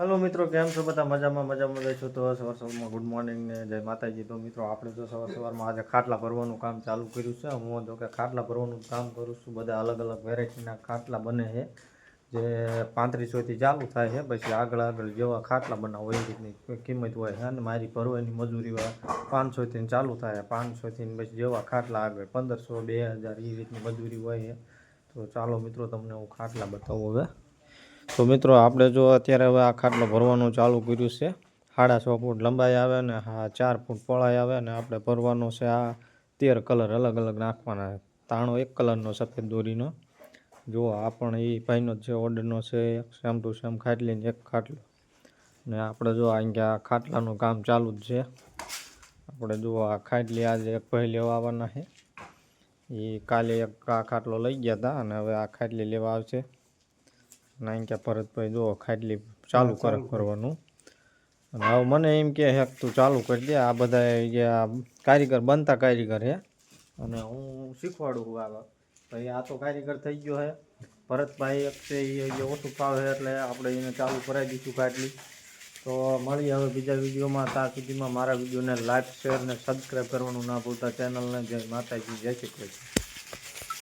Hello મિત્રો, કેમ છો બધા? મજામાં મજામાં રહેશો તો સવાર સવારમાં ગુડ મોર્નિંગ ને જય માતાજી. તો મિત્રો, આપણે તો સવાર સવારમાં આજે ખાટલા ભરવાનું કામ ચાલુ કર્યું છે. હું તો કે ખાટલા ભરવાનું કામ કરું છું. બધા અલગ અલગ વેરાયટીના ખાટલા બને છે. જે પાંત્રીસોથી ચાલુ થાય છે. પછી આગળ આગળ જેવા ખાટલા બનાવો, એ રીતની કિંમત હોય છે. અને મારી ભરવાની મજૂરી હોય પાંચસોથી ચાલુ થાય પાંચસોથી પછી જેવા ખાટલા આગળ પંદરસો, બે હજાર, એ રીતની મજૂરી હોય છે. તો ચાલો મિત્રો, તમને હું ખાટલા બતાવું હવે. તો મિત્રો, આપણે જો અત્યારે હવે આ ખાટલો ભરવાનું ચાલુ કર્યું છે. સાડા છ ફૂટ લંબાઈ આવે ને હા, ચાર ફૂટ પહોળાઈ આવે ને આપણે ભરવાનો છે આ તેર કલર અલગ અલગ નાખવાના. તાણો એક કલરનો, સફેદ દોરીનો. જો આ પણ એ ભાઈનો જ ઓર્ડરનો છે સેમ ટુ સેમ ખાટલીને એક ખાટલો. ને આપણે જો અહીંયા ખાટલાનું કામ ચાલુ જ છે. આપણે જો આ ખાટલી આજે એક ભાઈ લેવા આવવાના છે. એ કાલે એક આ ખાટલો લઈ ગયા હતા અને હવે આ ખાટલી લેવા આવશે. નાઈ કે ભરતભાઈ જો ખાટલી ચાલુ કરે કરવાનું અને હવે મને એમ કે હેક તું ચાલુ કરી દે. આ બધા જે આ કારીગર બનતા કારીગર હે. અને હું શીખવાડું છું આગળ. ભાઈ આ તો કારીગર થઈ ગયો હે. ભરતભાઈ એક છે એ ઓછું ફાવે એટલે આપણે એને ચાલુ કરાવી દઈશું ખાટલી. તો મળીએ હવે બીજા વિડીયોમાં. ત્યાં સુધીમાં મારા વિડીયોને લાઈક શેર ને સબસ્ક્રાઈબ કરવાનું ના ભૂલતા. ચેનલને જય માતાજી જય શ્રી કૃષ્ણ.